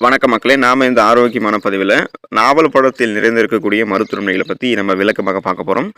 வணக்க மக்களே நாம் இந்த ஆரோக்கியமான பதிவில் நாவல் பழத்தில் நிறைந்திருக்கக்கூடிய மருத்துவமனைகளை பற்றி நம்ம விளக்கமாக பார்க்க போகிறோம்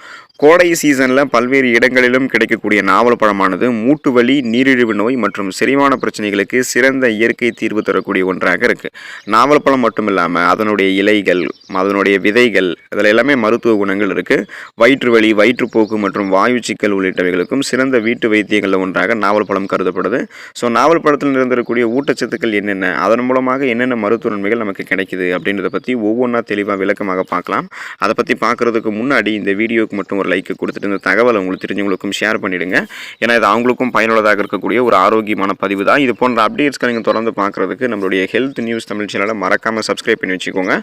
கோடை சீசனில் பல்வேறு இடங்களிலும் கிடைக்கக்கூடிய நாவல் பழமானது மூட்டு வலி நீரிழிவு நோய் மற்றும் செரிமான பிரச்சனைகளுக்கு சிறந்த இயற்கை தீர்வு தரக்கூடிய ஒன்றாக இருக்குது நாவல் பழம் மட்டும் இல்லாமல் அதனுடைய இலைகள் அதனுடைய விதைகள் இதில் எல்லாமே மருத்துவ குணங்கள் இருக்குது வயிற்று வலி வயிற்றுப்போக்கு மற்றும் வாயு சிக்கல் உள்ளிட்டவைகளுக்கும் சிறந்த வீட்டு வைத்தியங்களில் ஒன்றாக நாவல் பழம் கருதப்படுது. ஸோ நாவல் பழத்தில் நிறைந்திருக்கக்கூடிய ஊட்டச்சத்துக்கள் என்னென்ன? அதன் மூலமாக என்னென்ன மருத்துவ நன்மைகள் நமக்கு கிடைக்குது அப்படின்றத பற்றி ஒவ்வொன்றா தெளிவாக விளக்கமாக பார்க்கலாம். அதை பற்றி பார்க்குறதுக்கு முன்னாடி இந்த வீடியோக்கு மட்டும் ஒரு லைக் கொடுத்துட்டு இந்த தகவலை உங்களுக்கு தெரிஞ்சவங்களுக்கும் ஷேர் பண்ணிவிடுங்க ஏன்னா இது அவங்களுக்கும் பயனுள்ளதாக இருக்கக்கூடிய ஒரு ஆரோக்கியமான பதிவு தான். இது போன்ற அப்டேட்ஸ்க்கு நீங்கள் தொடர்ந்து பார்க்குறதுக்கு நம்மளுடைய ஹெல்த் நியூஸ் தமிழ் சேனலை மறக்காமல் சப்ஸ்கிரைப் பண்ணி வச்சுக்கோங்க.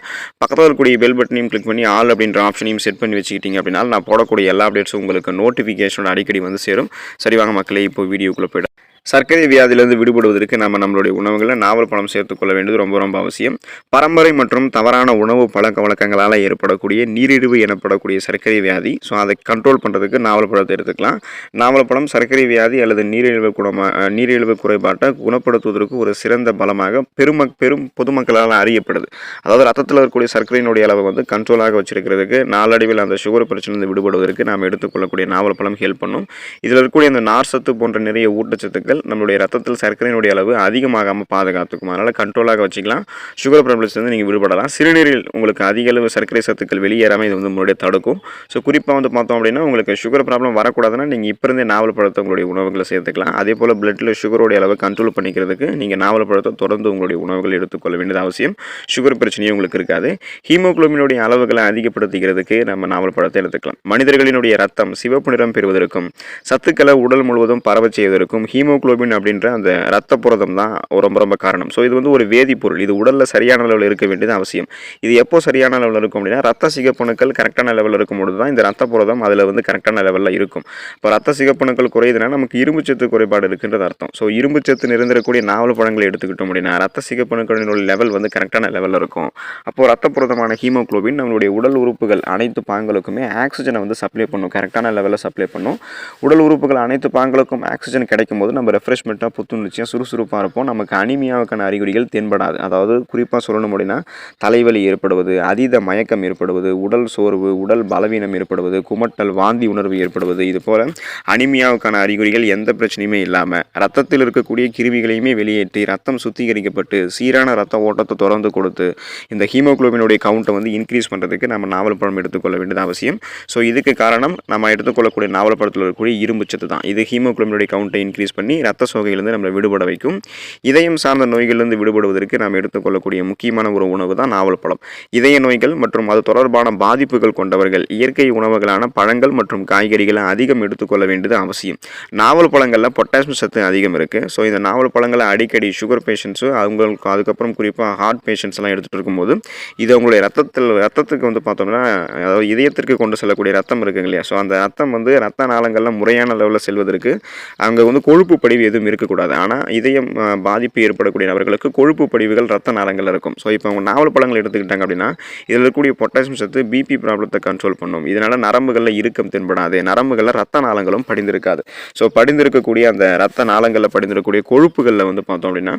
பக்கத்தில் இருக்கக்கூடிய பெல் பட்டனையும் கிளிக் பண்ணி ஆல் அப்படின்ற ஆப்ஷனையும் செட் பண்ணி வச்சுக்கிட்டீங்க அப்படின்னா நான் போடக்கூடிய எல்லா அப்டேட்ஸும் உங்களுக்கு நோட்டிஃபிகேஷனோட அடிக்கடி வந்து சேரும். சரி வாங்க மக்களே இப்போ வீடியோக்குள்ளே போய்டும் சர்க்கரை வியாதியிலிருந்து விடுபடுவதற்கு நம்ம நம்மளுடைய உணவுகளில் நாவல் பழம் சேர்த்துக்கொள்ள வேண்டியது ரொம்ப ரொம்ப அவசியம். பரம்பரை மற்றும் தவறான உணவு பழக்க வழக்கங்களால் ஏற்படக்கூடிய நீரிழிவு எனப்படக்கூடிய சர்க்கரை வியாதி ஸோ அதை கண்ட்ரோல் பண்ணுறதுக்கு நாவல் பழத்தை எடுத்துக்கலாம். நாவல் பழம் சர்க்கரை வியாதி அல்லது நீரிழிவு குணமாக நீரிழிவு குறைபாட்டை குணப்படுத்துவதற்கு ஒரு சிறந்த பலமாக பெரும பெரும் பொதுமக்களால் அறியப்படுது. அதாவது ரத்தத்தில் இருக்கக்கூடிய சர்க்கரையினுடைய அளவை வந்து கண்ட்ரோலாக வச்சிருக்கிறதுக்கு நாளடைவில் அந்த சுகர் பிரச்சனையிலிருந்து விடுபடுவதற்கு நாம் எடுத்துக்கொள்ளக்கூடிய நாவல் பழம் ஹெல்ப் பண்ணும். இதில் இருக்கக்கூடிய அந்த நார் சத்து போன்ற நிறைய ஊட்டச்சத்துக்கள் நம்மளுடைய ரத்தத்தில் சர்க்கரையினுடைய அளவு அதிகமாகாமல் பாதுகாத்துக்கும். அதனால் கண்ட்ரோலாக வச்சுக்கலாம். சுகர் ப்ராப்ளம்ஸ்லேருந்து நீங்கள் விடுபடலாம். சிறுநீரில் உங்களுக்கு அதிக அளவு சர்க்கரை சத்துக்கள் வெளியேறாமல் இது வந்து உங்களுடைய தடுக்கும். ஸோ குறிப்பாக வந்து பார்த்தோம் அப்படின்னா உங்களுக்கு சுகர் ப்ராப்ளம் வரக்கூடாதுன்னா நீங்கள் இப்போ இருந்தே நாவல் பழத்தை உங்களுடைய உணவுகளை சேர்த்துக்கலாம். அதே போல் பிளட்டில் சுகருடைய அளவு கண்ட்ரோல் பண்ணிக்கிறதுக்கு நீங்கள் நாவல் பழத்தை தொடர்ந்து உங்களுடைய உணவுகள் எடுத்துக்கொள்ள வேண்டியது அவசியம். சுகர் பிரச்சனையும் உங்களுக்கு இருக்காது. ஹீமோகுளோபினுடைய அளவுகளை அதிகப்படுத்திக்கிறதுக்கு நம்ம நாவல் பழத்தை எடுத்துக்கலாம். மனிதர்களினுடைய ரத்தம் சிவப்பு நிறம் பெறுவதற்கும் சத்துக்களை உடல் முழுவதும் பரவச் செய்வதற்கும் ஹீமோக்ளோபின் அப்படின்ற அந்த ரத்த புரதம் தான் ரொம்ப ரொம்ப காரணம். ஸோ இது வந்து ஒரு வேதிப்பொருள். இது உடலில் சரியான அளவில் இருக்க வேண்டியது அவசியம். இது எப்போ சரியான லெவலில் இருக்கும் அப்படின்னா ரத்த சிகப்பணுக்கள் கரெக்டான லெவலில் இருக்கும்பொழுது தான் இந்த ரத்த புரதம் அதில் வந்து கரெக்டான லெவலில் இருக்கும். இப்போ ரத்த சிகப்பணுக்கள் குறையுதுன்னா நமக்கு இரும்பு சத்து குறைபாடு இருக்குன்றது அர்த்தம். ஸோ இரும்பு சத்து நிறைந்திருக்கக்கூடிய நாவல் பழங்களை எடுத்துக்கிட்டோம் அப்படின்னா ரத்த சிகப்பணுக்களினுடைய லெவல் வந்து கரெக்டான லெவலில் இருக்கும். அப்போது ரத்த புரதமான ஹீமோகுளோபின் நம்மளுடைய உடல் உறுப்புகள் அனைத்து பாங்களுக்குமே ஆக்சிஜனை வந்து சப்ளை பண்ணும். கரெக்டான லெவலில் சப்ளை பண்ணும். உடல் உறுப்புகள் அனைத்து பாங்களுக்கும் ஆக்சிஜன் கிடைக்கும் போது நம்ம ரெஃப்ரெஷ்மெண்ட்டாக புத்துணர்ச்சியாக சுறுசுறுப்பாக இருப்போம். நமக்கு அனிமியாவுக்கான அறிகுறிகள் தென்படாது. அதாவது குறிப்பாக சொல்லணும் அப்படின்னா தலைவலி ஏற்படுவது அதீத மயக்கம் ஏற்படுவது உடல் சோர்வு உடல் பலவீனம் ஏற்படுவது குமட்டல் வாந்தி உணர்வு ஏற்படுவது இது போல் அனிமியாவுக்கான அறிகுறிகள் எந்த பிரச்சனையுமே இல்லாமல் ரத்தத்தில் இருக்கக்கூடிய கிருமிகளையுமே வெளியேற்றி ரத்தம் சுத்திகரிக்கப்பட்டு சீரான ரத்த ஓட்டத்தை தொடர்ந்து கொடுத்து இந்த ஹீமோகுளோபினுடைய கவுண்ட்டை வந்து இன்க்ரீஸ் பண்ணுறதுக்கு நம்ம நாவல் பழம் எடுத்துக்கொள்ள வேண்டியது அவசியம். ஸோ இதுக்கு காரணம் நம்ம எடுத்துக்கொள்ளக்கூடிய நாவல் பழத்தில் இருக்கக்கூடிய இரும்புச்சத்து தான். இது ஹீமோக்ளோபினுடைய கவுண்ட்டை இன்க்ரீஸ் பண்ணி ரத்த சோகையிலிருந்து நம்மளை விடுபட வைக்கும். இதயம் சார்ந்த நோய்களிலிருந்து விடுபடுவதற்கு நாம் எடுத்துக்கொள்ளக்கூடிய முக்கியமான ஒரு உணவு தான் நாவல் பழம். இதய நோய்கள் மற்றும் அது தொடர்பான பாதிப்புகள் கொண்டவர்கள் இயற்கை உணவுகளான பழங்கள் மற்றும் காய்கறிகளை அதிகம் எடுத்துக்கொள்ள வேண்டியது அவசியம். நாவல் பழங்களில் பொட்டாசியம் சத்து அதிகம் இருக்குது ஸோ இந்த நாவல் பழங்களை அடிக்கடி சுகர் பேஷண்ட்ஸு அவங்களுக்கு அதுக்கப்புறம் குறிப்பாக ஹார்ட் பேஷண்ட்ஸ்லாம் எடுத்துகிட்டு இருக்கும்போது இது அவங்களுடைய ரத்தத்தில் ரத்தத்துக்கு வந்து பார்த்தோம்னா அதாவது இதயத்திற்கு கொண்டு செல்லக்கூடிய ரத்தம் இருக்குங்க இல்லையா? ஸோ அந்த ரத்தம் வந்து ரத்த நாளங்களில் முறையான லெவலில் செல்வதற்கு அங்கே வந்து கொழுப்பு படிவு எதுவும் இருக்கக்கூடாது. ஆனால் இதயம் பாதிப்பு ஏற்படக்கூடிய நபர்களுக்கு கொழுப்பு படிவுகள் ரத்த நாளங்கள் இருக்கும். ஸோ இப்போ அவங்க நாவல் பழங்கள் எடுத்துக்கிட்டாங்க அப்படின்னா இதில் இருக்கக்கூடிய பொட்டாசியம் சத்து பிபி ப்ராப்ளத்தை கண்ட்ரோல் பண்ணும். இதனால் நரம்புகளில் இறுக்கம் தென்படாது. நரம்புகளில் ரத்த நாளங்களும் படிந்திருக்காது. ஸோ படிந்திருக்கக்கூடிய அந்த ரத்த நாளங்களில் படிந்திருக்கக்கூடிய கொழுப்புகளில் வந்து பார்த்தோம் அப்படின்னா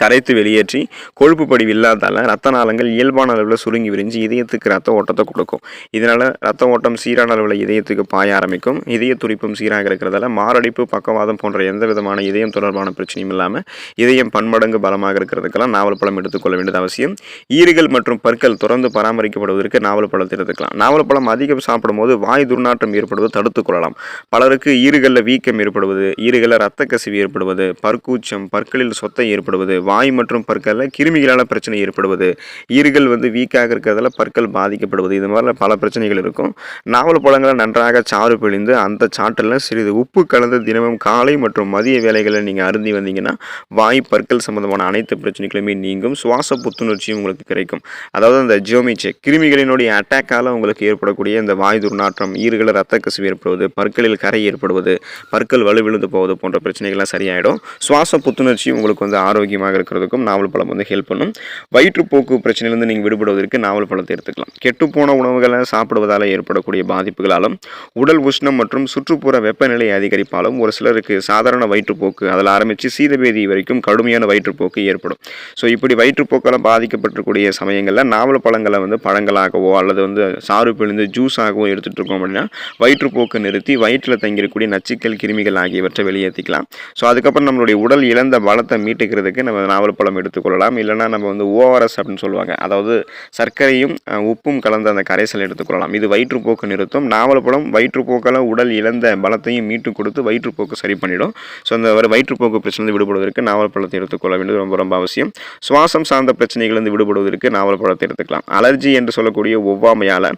கரைத்து வெளியேற்றி கொழுப்பு படிவு இல்லாதால ரத்த நாளங்கள் இயல்பான அளவில் சுருங்கி விரிஞ்சு இதயத்துக்கு ரத்த ஓட்டத்தை கொடுக்கும். இதனால் ரத்த ஓட்டம் சீரான அளவில் இதயத்துக்கு பாய ஆரம்பிக்கும். இதய துடிப்பும் சீராக இருக்கிறதால மாரடைப்பு பக்கவாதம் போன்ற எந்த விதமான இதயம் தொடர்பான பிரச்சனையும் இல்லாமல் இதயம் பன்மடங்கு பலமாக இருக்கிறதுக்கெல்லாம் நாவல் பழம் எடுத்துக்கொள்ள வேண்டியது அவசியம். ஈறுகள் மற்றும் பற்கள் தொடர்ந்து பராமரிக்கப்படுவதற்கு நாவல் பழத்தை எடுத்துக்கலாம். நாவல் பழம் அதிகம் சாப்பிடும்போது வாய் துர்நாற்றம் ஏற்படுவது தடுத்துக்கொள்ளலாம் பலருக்கு ஈறுகளில் வீக்கம் ஏற்படுவது ஈறுகளில் ரத்த கசிவு ஏற்படுவது பற்கூச்சம் பற்களில் சொத்தை ஏற்படுவது வாய் மற்றும் பற்களில் கிருமிகளால் பிரச்சனை ஏற்படுவது ஈறுகள் வந்து வீக்காக இருக்கிறதால பற்கள் பாதிக்கப்படுவது இது மாதிரி பல பிரச்சனைகள் இருக்கும். நாவல் பழங்களை நன்றாக சாறு பிழிந்து அந்த சாற்றில் சிறிது உப்பு கலந்து தினமும் காலை மற்றும் மதிய வேலைகளை நீங்கள் அருந்தி வந்தீங்கன்னா வாய் பற்கள் சம்பந்தமான அனைத்து பிரச்சனைகளுமே நீங்கும். சுவாச புத்துணர்ச்சியும் உங்களுக்கு கிடைக்கும். அதாவது அந்த ஜியோமிச்சை கிருமிகளினுடைய அட்டாக்கால் உங்களுக்கு ஏற்படக்கூடிய இந்த வாய் துர்நாற்றம் ஈறுகளில் ரத்த கசிவு ஏற்படுவது பற்களில் கரை ஏற்படுவது பற்கள் வலுவிழுந்து போவது போன்ற பிரச்சனைகள்லாம் சரியாயிடும். சுவாச புத்துணர்ச்சி உங்களுக்கு வந்து ஆரோக்கியமாக ஆரோக்கியமாக இருக்கிறதுக்கும் நாவல் பழம் வந்து ஹெல்ப் பண்ணும். வயிற்றுப்போக்கு பிரச்சனையிலிருந்து நீங்கள் விடுபடுவதற்கு நாவல் பழத்தை எடுத்துக்கலாம். கெட்டுப்போன உணவுகளை சாப்பிடுவதால் ஏற்படக்கூடிய பாதிப்புகளாலும் உடல் உஷ்ணம் மற்றும் சுற்றுப்புற வெப்பநிலை அதிகரிப்பாலும் ஒரு சிலருக்கு சாதாரண வயிற்றுப்போக்கு அதில் ஆரம்பித்து சீதபேதி வரைக்கும் கடுமையான வயிற்றுப்போக்கு ஏற்படும். ஸோ இப்படி வயிற்றுப்போக்கெல்லாம் பாதிக்கப்பட்டிருக்கூடிய சமயங்களில் நாவல் பழங்களை வந்து பழங்களாகவோ அல்லது வந்து சாறு பிழிந்து ஜூஸாகவோ எடுத்துகிட்டு இருக்கோம் அப்படின்னா வயிற்றுப்போக்கு நிறுத்தி வயிற்றில் தங்கியிருக்கக்கூடிய நச்சுக்கள் கிருமிகள் ஆகியவற்றை வெளியேற்றிக்கலாம் ஸோ அதுக்கப்புறம் நம்மளுடைய உடல் இழந்த பலத்தை மீட்டுக்கிறதுக்கு நம்ம நாவல் பழம் எடுத்துக்கொள்ளலாம். இல்லைனா நம்ம வந்து ஓஆர்எஸ் அப்படின்னு சொல்லுவாங்க. அதாவது சர்க்கரையும் உப்பும் கலந்த அந்த கரைசல் எடுத்துக்கொள்ளலாம். இது வயிற்றுப்போக்கு நிறுத்தும். நாவல் பழம் வயிற்றுப்போக்கில் உடல் இழந்த பலத்தையும் மீட்டு கொடுத்து வயிற்றுப்போக்கு சரி பண்ணிடும். ஸோ அந்த ஒரு வயிற்றுப்போக்கு பிரச்சனை விடுபடுவதற்கு நாவல் பழத்தை எடுத்துக்கொள்ள வேண்டியது ரொம்ப ரொம்ப அவசியம். சுவாசம் சார்ந்த பிரச்சனைகளிலிருந்து விடுபடுவதற்கு நாவல் பழத்தை எடுத்துக்கலாம். அலர்ஜி என்று சொல்லக்கூடிய ஒவ்வாமையால்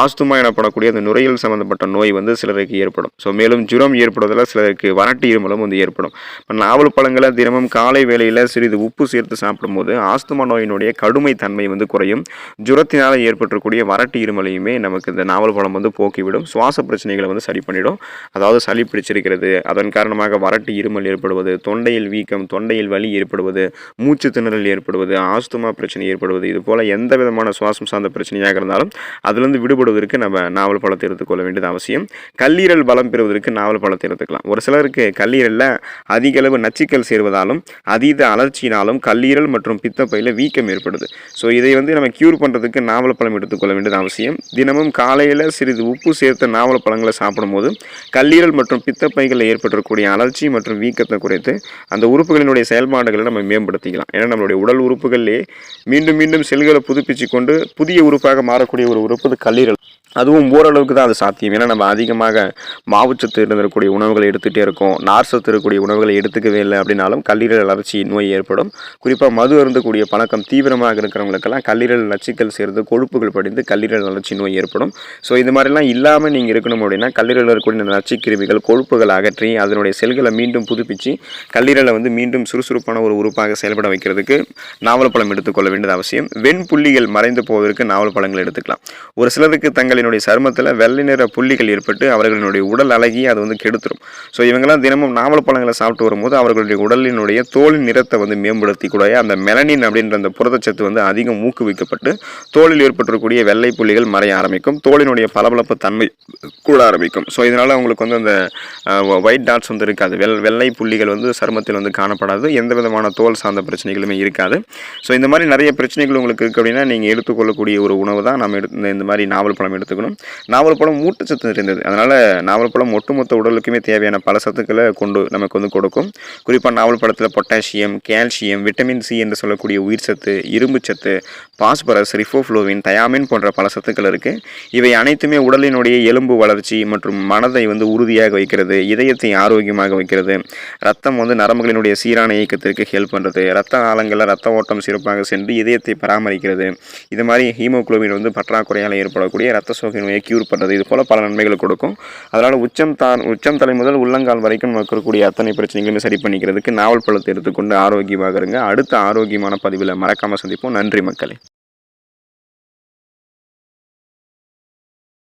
ஆஸ்துமா எனப்படக்கூடிய அந்த நுரையீரல் சம்பந்தப்பட்ட நோய் வந்து சிலருக்கு ஏற்படும். ஸோ மேலும் ஜுரம் ஏற்படுவதால் சிலருக்கு வறட்டு இருமலும் வந்து ஏற்படும். இப்போ நாவல் பழங்களை தினமும் காலை வேளையில் சிறிது உப்பு சேர்த்து சாப்பிடும்போது ஆஸ்துமா நோயினுடைய கடுமை தன்மை வந்து குறையும். ஜுரத்தினால் ஏற்பட்டிருக்கக்கூடிய வறட்டு இருமலையுமே நமக்கு இந்த நாவல் பழம் வந்து போக்கிவிடும். சுவாச பிரச்சனைகளை வந்து சரி பண்ணிடும். அதாவது சளி பிடிச்சிருக்கிறது அதன் காரணமாக வறட்டு இருமல் ஏற்படுவது தொண்டையில் வீக்கம் தொண்டையில் வலி ஏற்படுவது மூச்சு திணறல் ஏற்படுவது ஆஸ்துமா பிரச்சனை ஏற்படுவது இது போல் எந்த விதமான சுவாசம் சார்ந்த பிரச்சனையாக இருந்தாலும் அதுலேருந்து விடுபடுவதற்கு நம்ம நாவல் பழத்தை எடுத்துக்கொள்ள வேண்டியது அவசியம். கல்லீரல் பலம் பெறுவதற்கு நாவல் பழத்தை எடுத்துக்கலாம். ஒரு சிலருக்கு கல்லீரலில் அதிக அளவு நச்சுக்கள் சேர்வதாலும் அதீத அலர்ச்சியினாலும் கல்லீரல் மற்றும் பித்தப்பையில் வீக்கம் ஏற்படுது. ஸோ இதை வந்து நம்ம க்யூர் பண்ணுறதுக்கு நாவலப்பழம் எடுத்துக்கொள்ள வேண்டியது அவசியம். தினமும் காலையில் சிறிது உப்பு சேர்த்த நாவலப்பழங்களை சாப்பிடும்போது கல்லீரல் மற்றும் பித்தப்பைகளில் ஏற்பட்டிருக்கக்கூடிய அலர்ச்சி மற்றும் வீக்கத்தை குறைத்து அந்த உறுப்புகளினுடைய செயல்பாடுகளை நம்ம மேம்படுத்திக்கலாம். ஏன்னா நம்மளுடைய உடல் உறுப்புகளிலே மீண்டும் மீண்டும் செல்களை புதுப்பிச்சு கொண்டு புதிய உறுப்பாக மாறக்கூடிய ஒரு உறுப்பு கல்லீரல். அதுவும் ஓரளவுக்கு தான் அது சாத்தியம். ஏன்னா நம்ம அதிகமாக மாவுச்சத்து இருந்திருக்கக்கூடிய உணவுகளை எடுத்துகிட்டே இருக்கோம். நார் சத்து இருக்கக்கூடிய உணவுகளை எடுத்துக்கவே இல்லை அப்படின்னாலும் கல்லீரல் அலர்ச்சி நோய் ஏற்படும். குறிப்பாக மது அருந்தக்கூடிய பழக்கம் தீவிரமாக இருக்கிறவங்களுக்கெல்லாம் கல்லீரல் நச்சுக்கள் சேர்ந்து கொழுப்புகள் படிந்து கல்லீரல் அலர்ச்சி நோய் ஏற்படும். ஸோ இது மாதிரிலாம் இல்லாமல் நீங்கள் இருக்கணும் அப்படின்னா கல்லீரல் இருக்கக்கூடிய இந்த நச்சுக்கிருமிகள் கொழுப்புகள் அகற்றி அதனுடைய செல்களை மீண்டும் புதுப்பிச்சு கல்லீரலை வந்து மீண்டும் சுறுசுறுப்பான ஒரு உறுப்பாக செயல்பட வைக்கிறதுக்கு நாவல் பழம் எடுத்துக்கொள்ள வேண்டியது அவசியம். வெண்புள்ளிகள் மறைந்து போவதற்கு நாவல் பழங்கள் எடுத்துக்கலாம். ஒரு சிலருக்கு தங்களினுடைய சருமத்தில் வெள்ளை நிற புள்ளிகள் ஏற்பட்டு அவர்களினுடைய உடல் அழகி அது வந்து கெடுத்துரும். ஸோ இவங்கெல்லாம் தினமும் நாவல் பழங்களை சாப்பிட்டு வரும்போது அவர்களுடைய உடலினுடைய தோலின் நிறத்தை வந்து மேம்படுத்தி கூட அந்த மெலனின் அப்படின்ற அந்த புரதச்சத்து வந்து அதிகம் ஊக்குவிக்கப்பட்டு தோலில் ஏற்பட்டிருக்கக்கூடிய வெள்ளை புள்ளிகள் மறைய ஆரம்பிக்கும். தோலினுடைய பளபளப்பு தன்மை கூட ஆரம்பிக்கும். ஸோ இதனால் அவங்களுக்கு வந்து அந்த ஒயிட் டாட்ஸ் வந்து இருக்காது. வெள் வெள்ளை புள்ளிகள் வந்து சருமத்தில் வந்து காணப்படாது. எந்த விதமான தோல் சார்ந்த பிரச்சனைகளுமே இருக்காது. ஸோ இந்த மாதிரி நிறைய பிரச்சனைகள் உங்களுக்கு இருக்குது அப்படின்னா நீங்கள் எடுத்துக்கொள்ளக்கூடிய ஒரு உணவு தான். நம்ம எடுத்து இந்த- மாதிரி நாவல் பழம் எடுத்து எடுத்துக்கணும். நாவல் பழம் ஊட்டச்சத்து நிறைந்தது. அதனால் நாவல் பழம் ஒட்டுமொத்த உடலுக்குமே தேவையான பல சத்துக்களை கொண்டு நமக்கு வந்து கொடுக்கும். குறிப்பாக நாவல் பழத்தில் பொட்டாசியம் கால்சியம் விட்டமின் சி என்று சொல்லக்கூடிய உயிர் சத்து இரும்பு சத்து பாஸ்பரஸ் ரிஃபோஃப்ளோவின் தயாமின் போன்ற பல சத்துக்கள் இருக்குது இவை அனைத்துமே உடலினுடைய எலும்பு வளர்ச்சி மற்றும் மனதை வந்து உறுதியாக வைக்கிறது இதயத்தை ஆரோக்கியமாக வைக்கிறது. ரத்தம் வந்து நரம்புகளினுடைய சீரான இயக்கத்திற்கு ஹெல்ப் பண்ணுறது ரத்த ஆழங்களில் ரத்த ஓட்டம் சிறப்பாக சென்று இதயத்தை பராமரிக்கிறது. இது மாதிரி ஹீமோகுளோபின் வந்து பற்றாக்குறையால் ஏற்படக்கூடிய ரத்த சோகை நோயை க்யூர் பண்ணுறது இது போல் பல நன்மைகளை கொடுக்கும். அதனால் உச்சம் தான் உச்சம் தலை முதல் உள்ளங்கால் வரைக்கும் நமக்கு இருக்கக்கூடிய அத்தனை பிரச்சனைகளுமே சரி பண்ணிக்கிறதுக்கு நாவல் பழத்தை எடுத்துக்கொண்டு ஆரோக்கியமாக இருங்க. அடுத்த ஆரோக்கியமான பதிவில் மறக்காமல் சந்திப்போம். நன்றி மக்களே.